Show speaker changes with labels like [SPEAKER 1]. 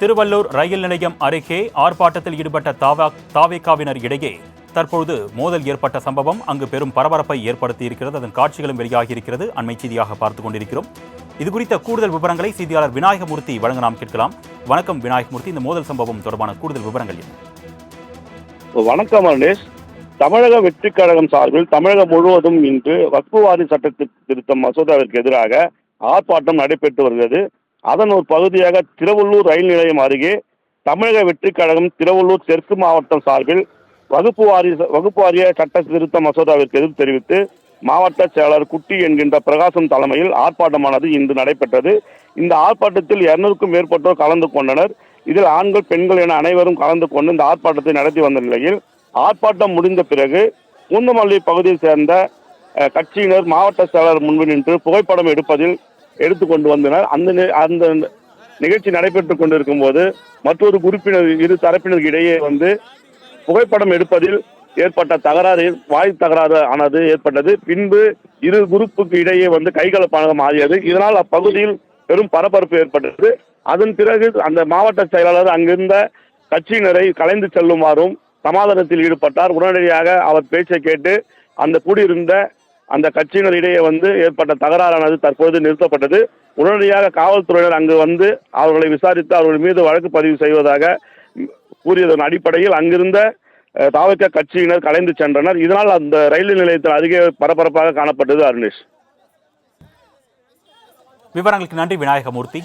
[SPEAKER 1] திருவள்ளூர் ரயில் நிலையம் அருகே ஆர்ப்பாட்டத்தில் ஈடுபட்ட தாவா தாவேகாவினர் இடையே தற்பொழுது மோதல் ஏற்பட்ட சம்பவம். அங்கு பெரும் பரபரப்பை ஏற்படுத்தி இருக்கிறது அதன் காட்சிகளும் வெளியாகி இருக்கிறது அண்மை செய்தியாக பார்த்துக் கொண்டிருக்கிறோம். இது குறித்த கூடுதல் விவரங்களை செய்தியாளர் விநாயகமூர்த்தி வழங்க நாம் கேட்கலாம். வணக்கம் விநாயகமூர்த்தி. இந்த மோதல் சம்பவம் தொடர்பான கூடுதல் விவரங்கள் என்ன?
[SPEAKER 2] வணக்கம் அருணேஷ். தமிழக வெற்றி கழகம் சார்பில் தமிழகம் முழுவதும் இன்று வக்புவாதி சட்டத்திற்கு திருத்தம் மசோதாவிற்கு எதிராக ஆர்ப்பாட்டம் நடைபெற்று வருகிறது. அதன் ஒரு பகுதியாக திருவள்ளூர் ரயில் நிலையம் அருகே தமிழக வெற்றிக் கழகம் திருவள்ளூர் தெற்கு மாவட்டம் சார்பில் வகுப்பு வாரிய வகுப்பு வாரிய சட்ட திருத்த மசோதாவிற்கு எதிர்ப்பு தெரிவித்து மாவட்ட செயலர் குட்டி என்கின்ற பிரகாசம் தலைமையில் ஆர்ப்பாட்டமானது இன்று நடைபெற்றது. இந்த ஆர்ப்பாட்டத்தில் இருநூறுக்கும் மேற்பட்டோர் கலந்து கொண்டனர். இதில் ஆண்கள் பெண்கள் என அனைவரும் கலந்து கொண்டு இந்த ஆர்ப்பாட்டத்தை நடத்தி வந்த நிலையில் ஆர்ப்பாட்டம் முடிந்த பிறகு பூந்தமல்லி பகுதியை சேர்ந்த கட்சியினர் மாவட்ட செயலர் முன்பு நின்று புகைப்படம் எடுப்பதில் எடுத்து கொண்டு வந்தனர். அந்த அந்த நிகழ்ச்சி நடைபெற்று கொண்டிருக்கும் போது மற்றொரு உறுப்பினர் இரு தரப்பினருக்கு இடையே வந்து புகைப்படம் எடுப்பதில் ஏற்பட்ட தகராறு வாய் தகராறு ஆனது ஏற்பட்டது. பின்பு இரு குரூப்புக்கு இடையே வந்து கைகலப்பாக மாறியது. இதனால் அப்பகுதியில் பெரும் பரபரப்பு ஏற்பட்டது. அதன் பிறகு அந்த மாவட்ட செயலாளர் அங்கிருந்த கட்சியினரை கலைந்து செல்லுமாறும் சமாதானத்தில் ஈடுபட்டார். உடனடியாக அவர் பேச்சை கேட்டு அந்த கூடியிருந்த அந்த கட்சியினரிடையே வந்து ஏற்பட்ட தகராறானது தற்போது நிறுத்தப்பட்டது. உடனடியாக காவல்துறையினர் அங்கு வந்து அவர்களை விசாரித்து அவர்கள் மீது வழக்கு பதிவு செய்வதாக கூறியதன் அடிப்படையில் அங்கிருந்த தாவக கட்சியினர் கலைந்து சென்றனர். இதனால் அந்த ரயில் நிலையத்தில் அருகே பரபரப்பாக காணப்பட்டது அருணேஷ்.
[SPEAKER 1] விவரங்களுக்கு நன்றி விநாயகமூர்த்தி.